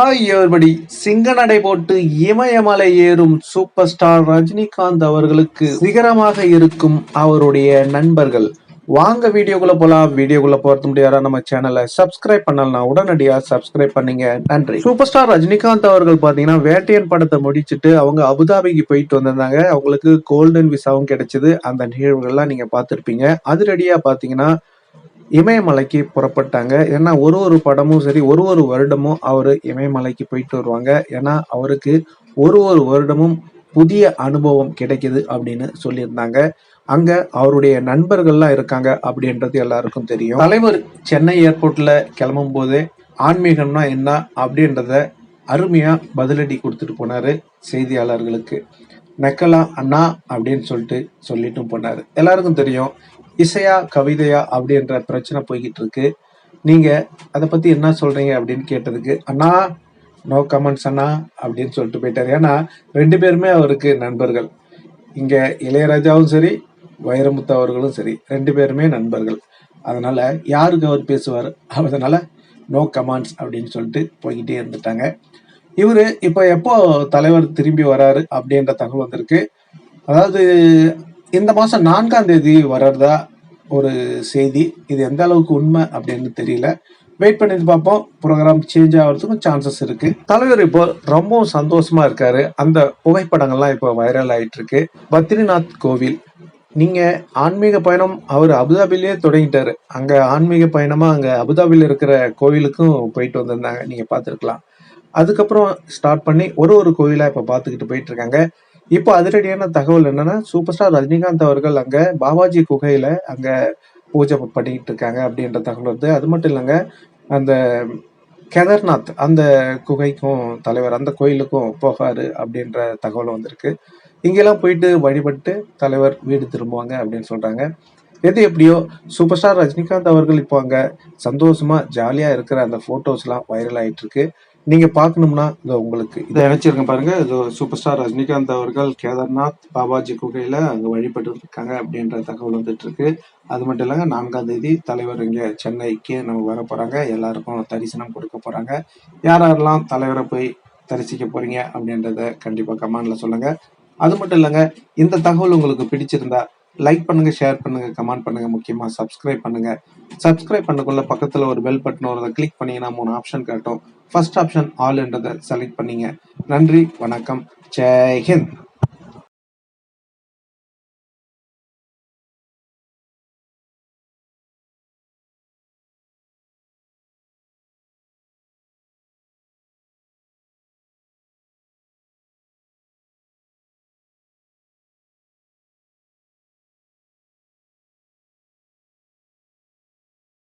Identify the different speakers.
Speaker 1: Hi everybody சிங்க நடை போட்டு இமயமலை ஏறும் சூப்பர் ஸ்டார் ரஜினிகாந்த் அவர்களுக்கு சிகரமாக இருக்கும் அவருடைய நண்பர்கள். வாங்க வீடியோக்குள்ள போலாம். வீடியோக்குள்ள போறது முடியாத நம்ம சேனலை சப்ஸ்கிரைப் பண்ணலாம் உடனடியா சப்ஸ்கிரைப் பண்ணீங்க. நன்றி. சூப்பர் ஸ்டார் ரஜினிகாந்த் அவர்கள் பாத்தீங்கன்னா வேட்டையன் படத்தை முடிச்சுட்டு அவங்க அபுதாபிக்கு போயிட்டு வந்திருந்தாங்க. அவங்களுக்கு கோல்டன் விசாவும் கிடைச்சது. அந்த நிகழ்வுகள்லாம் நீங்க பாத்திருப்பீங்க அதிரடியா பாத்தீங்கன்னா இமயமலைக்கு புறப்பட்டாங்க. ஏன்னா ஒரு ஒரு படமும் சரி ஒரு ஒரு வருடமும் அவர் இமயமலைக்கு போயிட்டு வருவாங்க. ஏன்னா அவருக்கு ஒரு ஒரு வருடமும் புதிய அனுபவம் கிடைக்குது அப்படின்னு சொல்லியிருந்தாங்க. அங்க அவருடைய நண்பர்கள்லாம் இருக்காங்க அப்படின்றது எல்லாருக்கும் தெரியும். தலைவர் சென்னை ஏர்போர்ட்ல கிளம்பும் போதே ஆன்மீகம்னா என்ன அப்படின்றத அருமையா பதிலடி கொடுத்துட்டு போனாரு செய்தியாளர்களுக்கு. நக்கலா அண்ணா அப்படின்னு சொல்லிட்டு சொல்லிட்டும் போனாரு. எல்லாருக்கும் தெரியும் இசையா கவிதையா அப்படின்ற பிரச்சனை போய்கிட்டு இருக்கு. நீங்க அதை பத்தி என்ன சொல்றீங்க அப்படின்னு கேட்டதுக்கு அண்ணா நோ கமெண்ட்ஸ் அண்ணா அப்படின்னு சொல்லிட்டு போயிட்டாரு. ஏன்னா ரெண்டு பேருமே அவருக்கு நண்பர்கள். இங்க இளையராஜாவும் சரி வைரமுத்து அவர்களும் சரி ரெண்டு பேருமே நண்பர்கள். அதனால யாருக்கு அவர் பேசுவார்? அதனால நோ கமெண்ட்ஸ் அப்படின்னு சொல்லிட்டு போய்கிட்டே இருந்துட்டாங்க. இவர் இப்போ எப்போ தலைவர் திரும்பி வராரு அப்படின்ற தகவல் வந்திருக்கு. அதாவது இந்த மாதம் நான்காம் தேதி வர்றதா ஒரு செய்தி. இது எந்த அளவுக்கு உண்மை அப்படின்னு தெரியல. வெயிட் பண்ணி பார்ப்போம். ப்ரோக்ராம் சேஞ்ச் ஆகிறதுக்கும் சான்சஸ் இருக்கு. தலைவர் இப்போ ரொம்பவும் சந்தோஷமா இருக்காரு. அந்த புகைப்படங்கள்லாம் இப்போ வைரல் ஆயிட்டு இருக்கு பத்ரிநாத் கோவில். நீங்க ஆன்மீக பயணம் அவர் அபுதாபிலேயே தொடங்கிட்டாரு. அங்க ஆன்மீக பயணமா அங்க அபுதாபியில் இருக்கிற கோவிலுக்கும் போயிட்டு வந்திருந்தாங்க. நீங்க பார்த்துருக்கலாம். அதுக்கப்புறம் ஸ்டார்ட் பண்ணி ஒரு ஒரு கோவிலாக இப்போ பார்த்துக்கிட்டு போயிட்டு இருக்காங்க. இப்போ அதிரடியான தகவல் என்னன்னா சூப்பர் ஸ்டார் ரஜினிகாந்த் அவர்கள் அங்க பாபாஜி குகையில அங்க பூஜை பண்ணிட்டு இருக்காங்க அப்படின்ற தகவல் வருது. அது மட்டும் இல்லைங்க அந்த கேதார்நாத் அந்த குகைக்கும் தலைவர் அந்த கோயிலுக்கும் போகாரு அப்படின்ற தகவல் வந்திருக்கு. இங்கெல்லாம் போயிட்டு வழிபட்டு தலைவர் வீடு திரும்புவாங்க அப்படின்னு சொல்றாங்க. எது எப்படியோ சூப்பர் ஸ்டார் ரஜினிகாந்த் அவர்கள் இப்போ அங்க சந்தோஷமா ஜாலியா இருக்கிற அந்த போட்டோஸ்லாம் வைரல் ஆயிட்டு இருக்கு. நீங்க பார்க்கணும்னா இதை உங்களுக்கு இதை நினைச்சிருங்க பாருங்க. இது சூப்பர் ஸ்டார் ரஜினிகாந்த் அவர்கள் கேதார்நாத் பாபாஜி குகையில அங்க வழிபட்டு இருக்காங்க அப்படின்ற தகவல் வந்துட்டு இருக்கு அது மட்டும் இல்லைங்க நான்காம் தேதி தலைவர் இங்க சென்னைக்கு நம்ம வர போறாங்க. எல்லாருக்கும் தரிசனம் கொடுக்க போறாங்க. யார் யாரெல்லாம் தலைவரை போய் தரிசிக்க போறீங்க அப்படின்றத கண்டிப்பா கமெண்ட்ல சொல்லுங்க. அது மட்டும் இல்லைங்க இந்த தகவல் உங்களுக்கு பிடிச்சிருந்தா லைக் பண்ணுங்க ஷேர் பண்ணுங்க கமெண்ட் பண்ணுங்க முக்கியமா சப்ஸ்கிரைப் பண்ணுங்க. சப்ஸ்கிரைப் பண்ணக்குள்ள பக்கத்துல ஒரு பெல் பட்டன் வருதை கிளிக் பண்ணிங்கன்னா மூணு ஆப்ஷன் காட்டும். ஃபர்ஸ்ட் ஆப்ஷன் ஆல்ன்றதை செலக்ட் பண்ணிங்க. நன்றி வணக்கம். ஜெய் ஹிந்த்.